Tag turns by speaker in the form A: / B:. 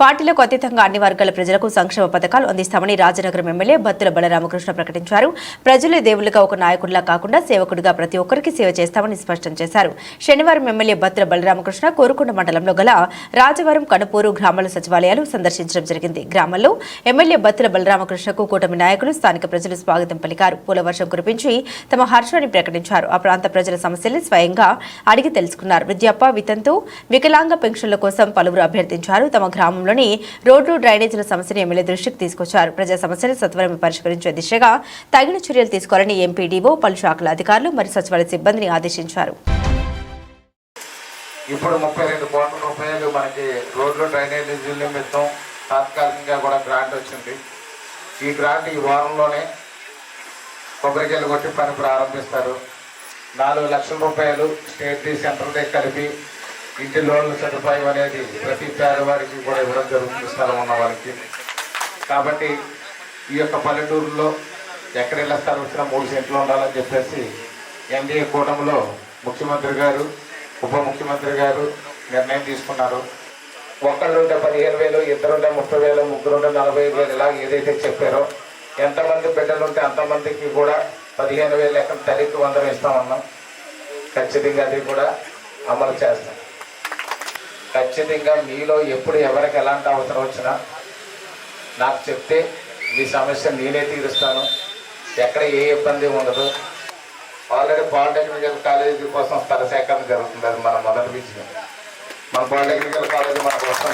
A: పార్టీలకు అతీతంగా అన్ని వర్గాల ప్రజలకు సంక్షేమ పథకాలు అందిస్తామని రాజనగరం ఎమ్మెల్యే బత్తుల బలరామకృష్ణ ప్రకటించారు. ప్రజలే దేవుళ్ళుగా ఒక నాయకుడిలా కాకుండా సేవకుడిగా ప్రతి ఒక్కరికి సేవ చేస్తామని స్పష్టం చేశారు. శనివారం ఎమ్మెల్యే బత్తుల బలరామకృష్ణ కోరుకొండ మండలంలో గల రాజవరం కనుపూరు గ్రామాల సచివాలయాలు సందర్శించడం జరిగింది. గ్రామంలో ఎమ్మెల్యే బత్తుల బలరామకృష్ణకు కూటమి నాయకులు స్థానిక ప్రజలు స్వాగతం పలికారు. పూల వర్షం కురిపించి తమ హర్షాన్ని ప్రకటించారు. ఆ ప్రాంత ప్రజల సమస్యల్ని స్వయంగా అడిగి తెలుసుకున్నారు. వృద్ధాప్య వితంతు వికలాంగ పెన్షన్ల కోసం పలువురు అభ్యర్థించారు. తమ గ్రామంలో గ్రామంలోని రోడ్లు డ్రైనేజీల సమస్యను ఎమ్మెల్యే దృష్టికి తీసుకొచ్చారు. ప్రజా సమస్యలు సత్వరం పరిష్కరించే దిశగా తగిన చర్యలు తీసుకోవాలని ఎంపీడీఓ పలు శాఖల అధికారులు మరియు సచివాలయ సిబ్బందిని ఆదేశించారు.
B: ఇప్పుడు ముప్పై రెండు కోట్ల రూపాయలు మనకి రోడ్లు డ్రైనేజీ నిమిత్తం తాత్కాలికంగా కూడా గ్రాంట్ వచ్చింది. ఈ గ్రాంట్ ఈ వారంలోనే కొబ్బరికాయలు కొట్టి పని ప్రారంభిస్తారు. నాలుగు లక్షల రూపాయలు స్టేట్ సెంట్రల్దే కలిపి ఇంటి లోన్ల సదుపాయం అనేది ప్రతి పేదవారికి కూడా ఇవ్వడం జరుగుతుంది స్థలం ఉన్న వారికి కాబట్టి ఈ యొక్క పల్లెటూరులో ఎక్కడెళ్ళ స్థలం వచ్చినా మూడు సెంట్లు ఉండాలని చెప్పేసి ఎన్డీఏ కూటమిలో ముఖ్యమంత్రి గారు ఉప ముఖ్యమంత్రి గారు నిర్ణయం తీసుకున్నారు. ఒకళ్ళుంటే పదిహేను వేలు ఇద్దరుంటే ముప్పై వేలు ముగ్గురుంటే నలభై ఐదు వేలు ఇలా ఏదైతే చెప్పారో ఎంతమంది బిడ్డలు ఉంటే అంతమందికి కూడా పదిహేను వేలు లెక్క తల్లికి వందలు ఇస్తామన్నాం. ఖచ్చితంగా అది కూడా అమలు చేస్తాం. ఖచ్చితంగా మీలో ఎప్పుడు ఎవరికి ఎలాంటి అవసరం వచ్చినా నాకు చెప్తే మీ సమస్య నేనే తీరుస్తాను. ఎక్కడ ఏ ఇబ్బంది ఉండదు. ఆల్రెడీ పాలిటెక్నికల్ కాలేజీ కోసం స్థల సేకరణ జరుగుతుంది. అది మన మొదటి విజయం. మన పాలిటెక్నికల్ కాలేజీ మన కోసం